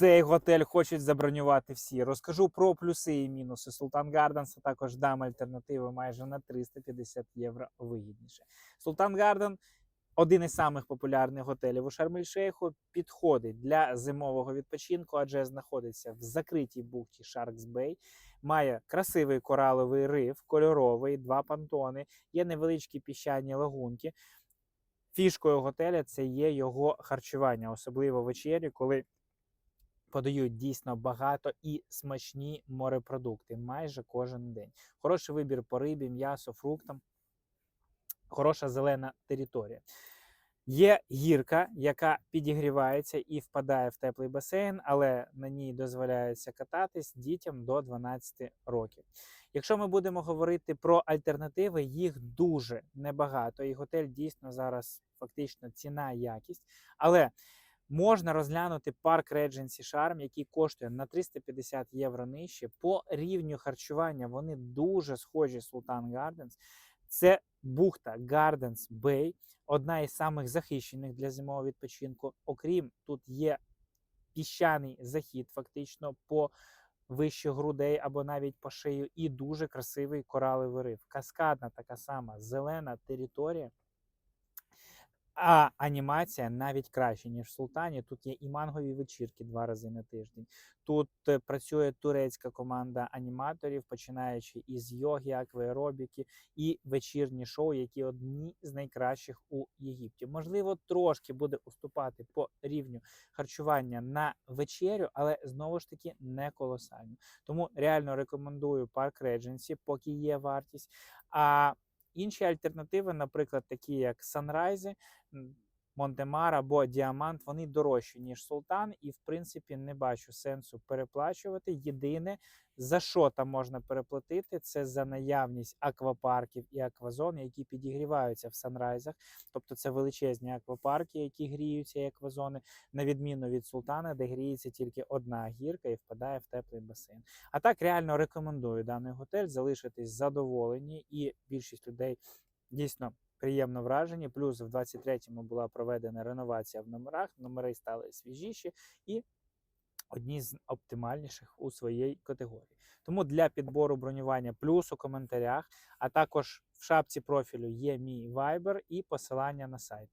Цей готель хочуть забронювати всі. Розкажу про плюси і мінуси Султан Гарденс, також дам альтернативи майже на 350 євро вигідніше. Султан Гарден один із самих популярних готелів у Шарм-ель-Шейху, підходить для зимового відпочинку, адже знаходиться в закритій бухті Sharks Bay. Має красивий кораловий риф, кольоровий, два понтони, є невеличкі піщані лагунки. Фішкою готеля це є його харчування, особливо вечері, коли подають дійсно багато і смачні морепродукти майже кожен день. Хороший вибір по рибі, м'ясу, фруктам, хороша зелена територія. Є гірка, яка підігрівається і впадає в теплий басейн, але на ній дозволяється кататись дітям до 12 років. Якщо ми будемо говорити про альтернативи, їх дуже небагато, і готель дійсно зараз фактично ціна якість. Але можна розглянути парк Regency Charm, який коштує на 350 євро нижче. По рівню харчування вони дуже схожі Sultan Gardens. Це бухта Gardens Bay, одна із самих захищених для зимового відпочинку. Окрім тут є піщаний захід, фактично по вище грудей або навіть по шию, і дуже красивий кораловий риф. Каскадна така сама зелена територія. А анімація навіть краще, ніж в Султані. Тут є і мангові вечірки два рази на тиждень. Тут е, працює турецька команда аніматорів, починаючи із йоги, акваеробіки і вечірні шоу, які одні з найкращих у Єгипті. Можливо, трошки буде уступати по рівню харчування на вечерю, але знову ж таки не колосально. Тому реально рекомендую парк Редженсі, поки є вартість. А Інші альтернативи, наприклад, такі як Санрайзи, Монтемар або Діамант, вони дорожчі, ніж Султан, і в принципі не бачу сенсу переплачувати. Єдине, за що там можна переплатити, це за наявність аквапарків і аквазон, які підігріваються в санрайзах. Тобто це величезні аквапарки, які гріються, і аквазони, на відміну від Султана, де гріється тільки одна гірка і впадає в теплий басейн. А так реально рекомендую даний готель залишитись задоволені, і більшість людей дійсно приємно вражені. Плюс в 23-му була проведена реновація в номерах. Номери стали свіжіші і одні з оптимальніших у своїй категорії. Тому для підбору бронювання плюс у коментарях, а також в шапці профілю є мій вайбер і посилання на сайт.